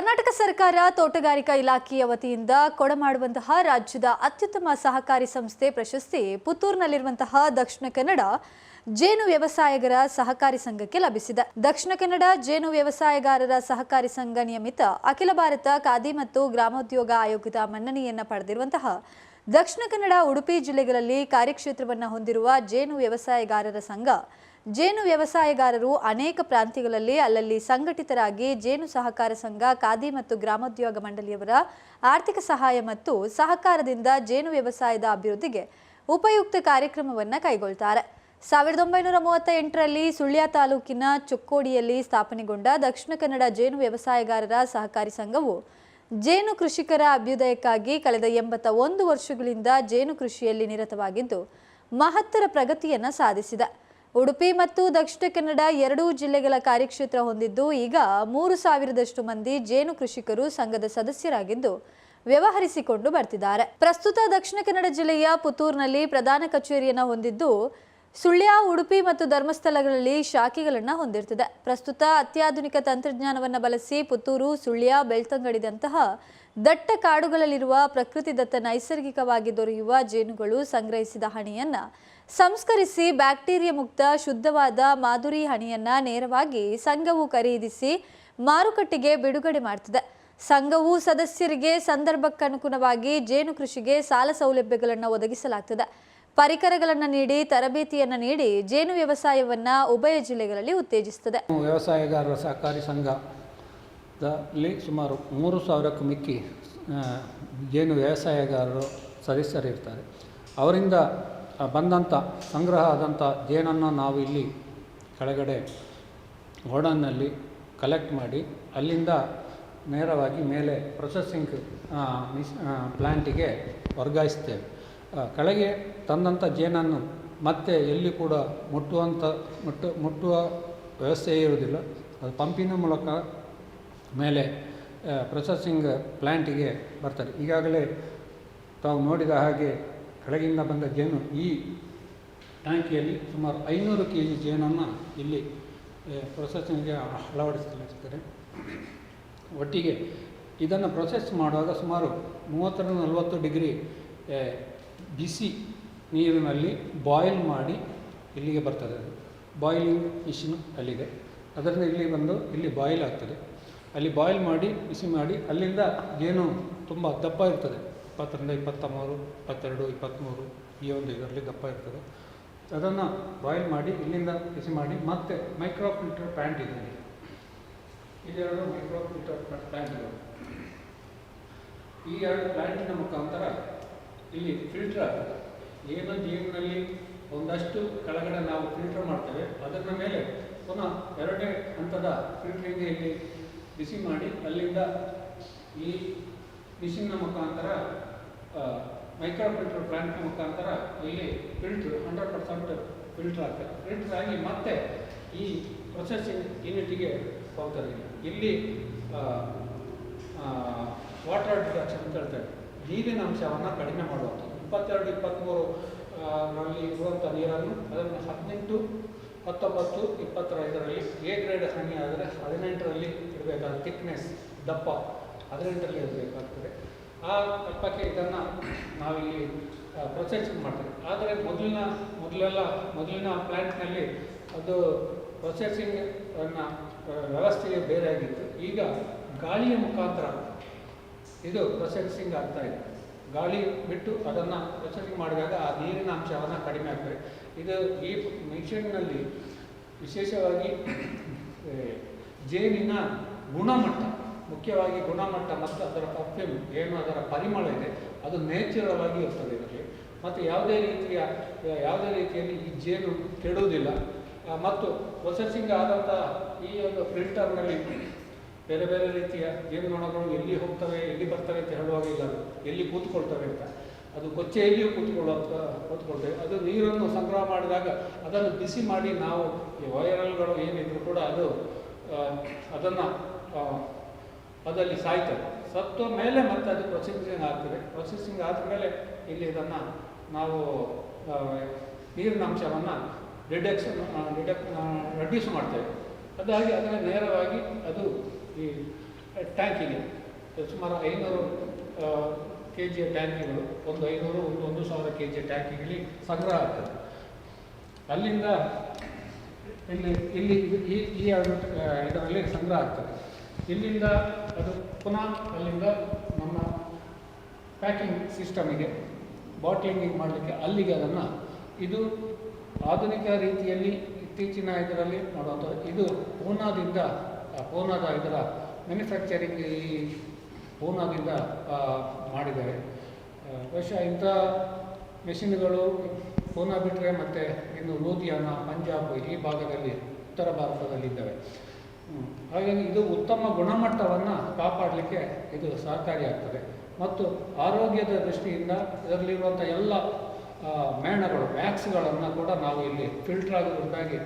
ಕರ್ನಾಟಕ ಸರ್ಕಾರ ತೋಟಗಾರಿಕಾ ಇಲಾಖೆಯ ವತಿಯಿಂದ ಕೊಡಮಾಡುವಂತಹ ರಾಜ್ಯದ ಅತ್ಯುತ್ತಮ ಸಹಕಾರಿ ಸಂಸ್ಥೆ ಪ್ರಶಸ್ತಿ ಪುತ್ತೂರಿನಲ್ಲಿರುವಂತಹ ದಕ್ಷಿಣ ಕನ್ನಡ ಜೇನು ವ್ಯವಸಾಯಗಾರ ಸಹಕಾರಿ ಸಂಘಕ್ಕೆ ಲಭಿಸಿದೆ. ದಕ್ಷಿಣ ಕನ್ನಡ ಜೇನು ವ್ಯವಸಾಯಗಾರರ ಸಹಕಾರಿ ಸಂಘ ನಿಯಮಿತ ಅಖಿಲ ಭಾರತ ಖಾದಿ ಮತ್ತು ಗ್ರಾಮೋದ್ಯೋಗ ಆಯೋಗದ ಮನ್ನಣೆಯನ್ನು ಪಡೆದಿರುವಂತಹ ದಕ್ಷಿಣ ಕನ್ನಡ ಉಡುಪಿ ಜಿಲ್ಲೆಗಳಲ್ಲಿ ಕಾರ್ಯಕ್ಷೇತ್ರವನ್ನು ಹೊಂದಿರುವ ಜೇನು ವ್ಯವಸಾಯಗಾರರ ಸಂಘ ಜೇನು ವ್ಯವಸಾಯಗಾರರು ಅನೇಕ ಪ್ರಾಂತ್ಯಗಳಲ್ಲಿ ಅಲ್ಲಲ್ಲಿ ಸಂಘಟಿತರಾಗಿ ಜೇನು ಸಹಕಾರ ಸಂಘ, ಖಾದಿ ಮತ್ತು ಗ್ರಾಮೋದ್ಯೋಗ ಮಂಡಳಿಯವರ ಆರ್ಥಿಕ ಸಹಾಯ ಮತ್ತು ಸಹಕಾರದಿಂದ ಜೇನು ವ್ಯವಸಾಯದ ಅಭಿವೃದ್ಧಿಗೆ ಉಪಯುಕ್ತ ಕಾರ್ಯಕ್ರಮವನ್ನು ಕೈಗೊಳ್ತಾರೆ. ಸಾವಿರದ ಒಂಬೈನೂರ ಮೂವತ್ತ ಎಂಟರಲ್ಲಿ ಸುಳ್ಯ ತಾಲೂಕಿನ ಚುಕ್ಕೋಡಿಯಲ್ಲಿ ಸ್ಥಾಪನೆಗೊಂಡ ದಕ್ಷಿಣ ಕನ್ನಡ ಜೇನು ವ್ಯವಸಾಯಗಾರರ ಸಹಕಾರಿ ಸಂಘವು ಜೇನು ಕೃಷಿಕರ ಅಭ್ಯುದಯಕ್ಕಾಗಿ ಕಳೆದ ಎಂಬತ್ತ ಒಂದು ವರ್ಷಗಳಿಂದ ಜೇನು ಕೃಷಿಯಲ್ಲಿ ನಿರತವಾಗಿದ್ದು, ಮಹತ್ತರ ಪ್ರಗತಿಯನ್ನು ಸಾಧಿಸಿದೆ. ಉಡುಪಿ ಮತ್ತು ದಕ್ಷಿಣ ಕನ್ನಡ ಎರಡೂ ಜಿಲ್ಲೆಗಳ ಕಾರ್ಯಕ್ಷೇತ್ರ ಹೊಂದಿದ್ದು, ಈಗ ಮೂರು ಸಾವಿರದಷ್ಟು ಮಂದಿ ಜೇನು ಕೃಷಿಕರು ಸಂಘದ ಸದಸ್ಯರಾಗಿದ್ದು ವ್ಯವಹರಿಸಿಕೊಂಡು ಬರ್ತಿದ್ದಾರೆ. ಪ್ರಸ್ತುತ ದಕ್ಷಿಣ ಕನ್ನಡ ಜಿಲ್ಲೆಯ ಪುತ್ತೂರಿನಲ್ಲಿ ಪ್ರಧಾನ ಕಚೇರಿಯನ್ನು ಹೊಂದಿದ್ದು, ಸುಳ್ಯ, ಉಡುಪಿ ಮತ್ತು ಧರ್ಮಸ್ಥಳಗಳಲ್ಲಿ ಶಾಖೆಗಳನ್ನು ಹೊಂದಿರ್ತದೆ. ಪ್ರಸ್ತುತ ಅತ್ಯಾಧುನಿಕ ತಂತ್ರಜ್ಞಾನವನ್ನು ಬಳಸಿ ಪುತ್ತೂರು, ಸುಳ್ಯ, ಬೆಳ್ತಂಗಡಿದಂತಹ ದಟ್ಟ ಕಾಡುಗಳಲ್ಲಿರುವ ಪ್ರಕೃತಿದತ್ತ ನೈಸರ್ಗಿಕವಾಗಿ ದೊರೆಯುವ ಜೇನುಗಳು ಸಂಗ್ರಹಿಸಿದ ಹಣಿಯನ್ನ ಸಂಸ್ಕರಿಸಿ ಬ್ಯಾಕ್ಟೀರಿಯಾ ಮುಕ್ತ ಶುದ್ಧವಾದ ಮಾಧುರಿ ಹಣಿಯನ್ನ ನೇರವಾಗಿ ಸಂಘವು ಖರೀದಿಸಿ ಮಾರುಕಟ್ಟೆಗೆ ಬಿಡುಗಡೆ ಮಾಡ್ತಿದೆ. ಸಂಘವು ಸದಸ್ಯರಿಗೆ ಸಂದರ್ಭಕ್ಕನುಗುಣವಾಗಿ ಜೇನು ಕೃಷಿಗೆ ಸಾಲ ಸೌಲಭ್ಯಗಳನ್ನು ಒದಗಿಸಲಾಗ್ತದೆ. ಪರಿಕರಗಳನ್ನು ನೀಡಿ ತರಬೇತಿಯನ್ನು ನೀಡಿ ಜೇನು ವ್ಯವಸಾಯವನ್ನ ಉಭಯ ಜಿಲ್ಲೆಗಳಲ್ಲಿ ಉತ್ತೇಜಿಸುತ್ತದೆ. ವ್ಯವಸಾಯಗಾರರ ಸಹಕಾರಿ ಸಂಘದಲ್ಲಿ ಸುಮಾರು ಮೂರು ಸಾವಿರಕ್ಕೂ ಮಿಕ್ಕಿ ಜೇನು ವ್ಯವಸಾಯಗಾರರು ಸದಸ್ಯರಿರ್ತಾರೆ. ಅವರಿಂದ ಬಂದಂಥ ಸಂಗ್ರಹ ಆದಂಥ ಜೇನನ್ನು ನಾವು ಇಲ್ಲಿ ಕೆಳಗಡೆ ಗೋಡನ್ನಲ್ಲಿ ಕಲೆಕ್ಟ್ ಮಾಡಿ, ಅಲ್ಲಿಂದ ನೇರವಾಗಿ ಮೇಲೆ ಪ್ರೊಸೆಸಿಂಗ್ ಮಿಸ್ ಪ್ಲ್ಯಾಂಟಿಗೆ ವರ್ಗಾಯಿಸ್ತೇವೆ. ಕೆಳಗೆ ತಂದಂಥ ಜೇನನ್ನು ಮತ್ತೆ ಎಲ್ಲಿ ಕೂಡ ಮುಟ್ಟುವಂಥ ಮುಟ್ಟು, ಮುಟ್ಟುವ ವ್ಯವಸ್ಥೆ ಇರುವುದಿಲ್ಲ. ಅದು ಪಂಪಿನ ಮೂಲಕ ಮೇಲೆ ಪ್ರೊಸೆಸಿಂಗ್ ಪ್ಲ್ಯಾಂಟಿಗೆ ಬರ್ತದೆ ಈಗಾಗಲೇ ತಾವು ನೋಡಿದ ಹಾಗೆ ಕೆಳಗಿಂದ ಬಂದ ಜೇನು ಈ ಟ್ಯಾಂಕಿಯಲ್ಲಿ ಸುಮಾರು ಐನೂರು ಕೆ ಜಿ ಜೇನನ್ನು ಇಲ್ಲಿ ಪ್ರೊಸೆಸಿಂಗ್ಗೆ ಅಳವಡಿಸಲಾಗ್ತಾರೆ ಒಟ್ಟಿಗೆ ಇದನ್ನು ಪ್ರೊಸೆಸ್ ಮಾಡುವಾಗ ಸುಮಾರು ಮೂವತ್ತರಿಂದ ನಲವತ್ತು ಡಿಗ್ರಿ ಬಿಸಿ ನೀರಿನಲ್ಲಿ ಬಾಯ್ಲ್ ಮಾಡಿ ಇಲ್ಲಿಗೆ ಬರ್ತದೆ. ಅದು. ಬಾಯ್ಲಿಂಗ್ ಮಿಷಿನ್ ಅಲ್ಲಿದೆ. ಅದರಿಂದ ಇಲ್ಲಿ ಬಂದು ಇಲ್ಲಿ ಬಾಯ್ಲ್ ಆಗ್ತದೆ. ಅಲ್ಲಿ ಬಾಯ್ಲ್ ಮಾಡಿ, ಬಿಸಿ ಮಾಡಿ, ಅಲ್ಲಿಂದ ಏನು ತುಂಬ ದಪ್ಪ ಇರ್ತದೆ. ಇಪ್ಪತ್ತರಿಂದ ಇಪ್ಪತ್ತ ಮೂರು ಇಪ್ಪತ್ತೆರಡು ಇಪ್ಪತ್ತ್ಮೂರು ಈ ಒಂದು ಇದರಲ್ಲಿ ದಪ್ಪ ಇರ್ತದೆ. ಅದನ್ನು ಬಾಯ್ಲ್ ಮಾಡಿ, ಇಲ್ಲಿಂದ ಬಿಸಿ ಮಾಡಿ, ಮತ್ತೆ ಮೈಕ್ರೋ ಫಿಲ್ಟರ್ ಪ್ಯಾಂಟ್ ಇದೆ. ಇದೆರಡು ಮೈಕ್ರೋ ಫಿಲ್ಟರ್ ಪ್ಯಾಂಟ್ಗಳು ಈ ಎರಡು ಪ್ಲ್ಯಾಂಟಿನ ಮುಖಾಂತರ ಇಲ್ಲಿ ಫಿಲ್ಟರ್ ಆಗ್ತದೆ. ಏನು ಜೀವನಲ್ಲಿ ಒಂದಷ್ಟು ಕೆಳಗಡೆ ನಾವು ಫಿಲ್ಟರ್ ಮಾಡ್ತೇವೆ, ಅದರ ಮೇಲೆ ಪುನಃ ಎರಡನೇ ಹಂತದ ಫಿಲ್ಟ್ರಿಂಗ್ ಇಲ್ಲಿ ಬಿಸಿ ಮಾಡಿ ಅಲ್ಲಿಂದ ಈ ಮಿಷಿನ್ನ ಮುಖಾಂತರ ಮೈಕ್ರೋ ಫಿಲ್ಟರ್ ಪ್ಲಾಂಟ್ನ ಮುಖಾಂತರ ಇಲ್ಲಿ ಫಿಲ್ಟ್ರ್ ಹಂಡ್ರೆಡ್ ಪರ್ಸೆಂಟ್ ಫಿಲ್ಟರ್ ಆಗ್ತದೆ. ಫಿಲ್ಟರ್ ಆಗಿ ಮತ್ತೆ ಈ ಪ್ರೊಸೆಸಿಂಗ್ ಯೂನಿಟಿಗೆ ಹೋಗ್ತದೆ ಇಲ್ಲಿ ವಾಟರ್ ಡಿಡಕ್ಷನ್ ಅಂತ ಹೇಳ್ತಾರೆ. ನೀರಿನ ಅಂಶವನ್ನು ಕಡಿಮೆ ಮಾಡುವಂಥದ್ದು. ಇಪ್ಪತ್ತೆರಡು ಇಪ್ಪತ್ತ್ಮೂರು ರಲ್ಲಿ ಇರುವಂಥ ನೀರನ್ನು ಅದನ್ನು ಹದಿನೆಂಟು ಹತ್ತೊಂಬತ್ತು ಇಪ್ಪತ್ತರ ಇದರಲ್ಲಿ ಎ ಗ್ರೇಡ್ ಹನಿ ಆದರೆ ಹದಿನೆಂಟರಲ್ಲಿ ಇರಬೇಕಾದ ಥಿಕ್ನೆಸ್ ದಪ್ಪ, ಹದಿನೆಂಟರಲ್ಲಿ ಇರಬೇಕಾಗ್ತದೆ. ಆ ದಪ್ಪಕ್ಕೆ ಇದನ್ನು ನಾವಿಲ್ಲಿ ಪ್ರೊಸೆಸಿಂಗ್ ಮಾಡ್ತೇವೆ. ಆದರೆ ಮೊದಲಿನ, ಮೊದಲೆಲ್ಲ, ಮೊದಲಿನ ಪ್ಲ್ಯಾಂಟ್ನಲ್ಲಿ ಅದು ಪ್ರೊಸೆಸಿಂಗ್ ಅನ್ನು ವ್ಯವಸ್ಥೆಗೆ ಬೇರೆ ಆಗಿತ್ತು. ಈಗ ಗಾಳಿಯ ಮುಖಾಂತರ ಇದು ಪ್ರೊಸೆಸಿಂಗ್ ಆಗ್ತಾ ಗಾಳಿ ಬಿಟ್ಟು ಅದನ್ನು ಪ್ರೊಸೆಸಿಂಗ್ ಮಾಡಿದಾಗ ಆ ನೀರಿನ ಅಂಶವನ್ನು ಕಡಿಮೆ ಆಗ್ತದೆ. ಇದು ಈ ಮಿಷನ್ನಲ್ಲಿ ವಿಶೇಷವಾಗಿ ಜೇನಿನ ಗುಣಮಟ್ಟ, ಮುಖ್ಯವಾಗಿ ಗುಣಮಟ್ಟ ಮತ್ತು ಅದರ ಪರ್ಫ್ಯೂಮ್, ಏನು ಅದರ ಪರಿಮಳ ಇದೆ, ಅದು ನೇಚರಲ್ ಆಗಿ ಇರ್ತದೆ ಇದರಲ್ಲಿ. ಮತ್ತು ಯಾವುದೇ ರೀತಿಯ, ಯಾವುದೇ ರೀತಿಯಲ್ಲಿ ಈ ಜೇನು ಕೆಡುವುದಿಲ್ಲ. ಮತ್ತು ಪ್ರೊಸೆಸಿಂಗ್ ಆದಂಥ ಈ ಒಂದು ಫಿಲ್ಟರ್ನಲ್ಲಿ ಬೇರೆ ಬೇರೆ ರೀತಿಯ ಜೇನುನೊಣಗಳು ಎಲ್ಲಿ ಹೋಗ್ತವೆ, ಎಲ್ಲಿ ಬರ್ತವೆ ಅಂತ ಹೇಳುವಾಗ ಇಲ್ಲ ಅದು. ಎಲ್ಲಿ ಕೂತ್ಕೊಳ್ತವೆ ಅಂತ. ಅದು ಕೊಚ್ಚೆಯಲ್ಲಿಯೂ ಕೂತ್ಕೊಳ್ಳೋ ಕೂತ್ಕೊಳ್ತೇವೆ. ಅದು ನೀರನ್ನು ಸಂಗ್ರಹ ಮಾಡಿದಾಗ ಅದನ್ನು ಬಿಸಿ ಮಾಡಿ ನಾವು ಈ ವೈರಲ್ಗಳು ಏನಿದ್ರು ಕೂಡ ಅದು ಅದನ್ನು ಅದಲ್ಲಿ ಸಾಯ್ತದೆ ಸತ್ತ ಮೇಲೆ ಮತ್ತೆ ಅದು ಪ್ರೊಸೆಸಿಂಗ್ ಆಗ್ತದೆ. ಪ್ರೊಸೆಸಿಂಗ್ ಆದಮೇಲೆ ಇಲ್ಲಿ ಇದನ್ನು ನಾವು ನೀರಿನ ಅಂಶವನ್ನು ರಿಡಕ್ಷನ್ ರಿಡಕ್ ರೆಡ್ಯೂಸ್ ಮಾಡ್ತೇವೆ. ಅದಾಗಿ ಅದನ್ನು ನೇರವಾಗಿ ಅದು ಈ ಟ್ಯಾಂಕಿಗೆ ಸುಮಾರು ಐನೂರು ಕೆ ಜಿಯ ಟ್ಯಾಂಕಿಗಳು ಒಂದು ಐನೂರು, ಒಂದು ಒಂದು ಸಾವಿರ ಕೆ ಜಿಯ ಟ್ಯಾಂಕಿಗಳಲ್ಲಿ ಸಂಗ್ರಹ ಆಗ್ತದೆ. ಅಲ್ಲಿಂದ ಇಲ್ಲಿ ಇಲ್ಲಿ, ಈ ಈ ಇದರಲ್ಲಿ ಸಂಗ್ರಹ ಆಗ್ತದೆ. ಇಲ್ಲಿಂದ ಅದು ಪುನಃ ಅಲ್ಲಿಂದ ನಮ್ಮ ಪ್ಯಾಕಿಂಗ್ ಸಿಸ್ಟಮಿಗೆ ಬಾಟ್ಲಿಂಗಿಂಗ್ ಮಾಡಲಿಕ್ಕೆ ಅಲ್ಲಿಗೆ ಅದನ್ನು ಇದು ಆಧುನಿಕ ರೀತಿಯಲ್ಲಿ ಇತ್ತೀಚಿನ ಇದರಲ್ಲಿ ಮಾಡುವಂಥ ಇದು ಪೂನಾದಿಂದ ಪೂನಾದ ಇದರ ಮ್ಯಾನುಫ್ಯಾಕ್ಚರಿಂಗ್ ಈ ಪೂನಾದಿಂದ ಮಾಡಿದ್ದಾರೆ. ಬಹುಶಃ ಇಂಥ ಮೆಷಿನ್ಗಳು ಪೂನಾ ಬಿಟ್ಟರೆ ಮತ್ತು ಇನ್ನು ಲೂಧಿಯಾನ, ಪಂಜಾಬ್ ಈ ಭಾಗದಲ್ಲಿ, ಉತ್ತರ ಭಾರತದಲ್ಲಿದ್ದಾವೆ. ಹಾಗಾಗಿ ಇದು ಉತ್ತಮ ಗುಣಮಟ್ಟವನ್ನು ಕಾಪಾಡಲಿಕ್ಕೆ ಇದು ಸಹಕಾರಿಯಾಗ್ತದೆ ಮತ್ತು ಆರೋಗ್ಯದ ದೃಷ್ಟಿಯಿಂದ ಇದರಲ್ಲಿರುವಂಥ ಎಲ್ಲ ಮೇಣಗಳು ವ್ಯಾಕ್ಸ್ಗಳನ್ನು ಕೂಡ ನಾವು ಇಲ್ಲಿ ಫಿಲ್ಟ್ರ್ ಆಗೋದಕ್ಕಾಗಿ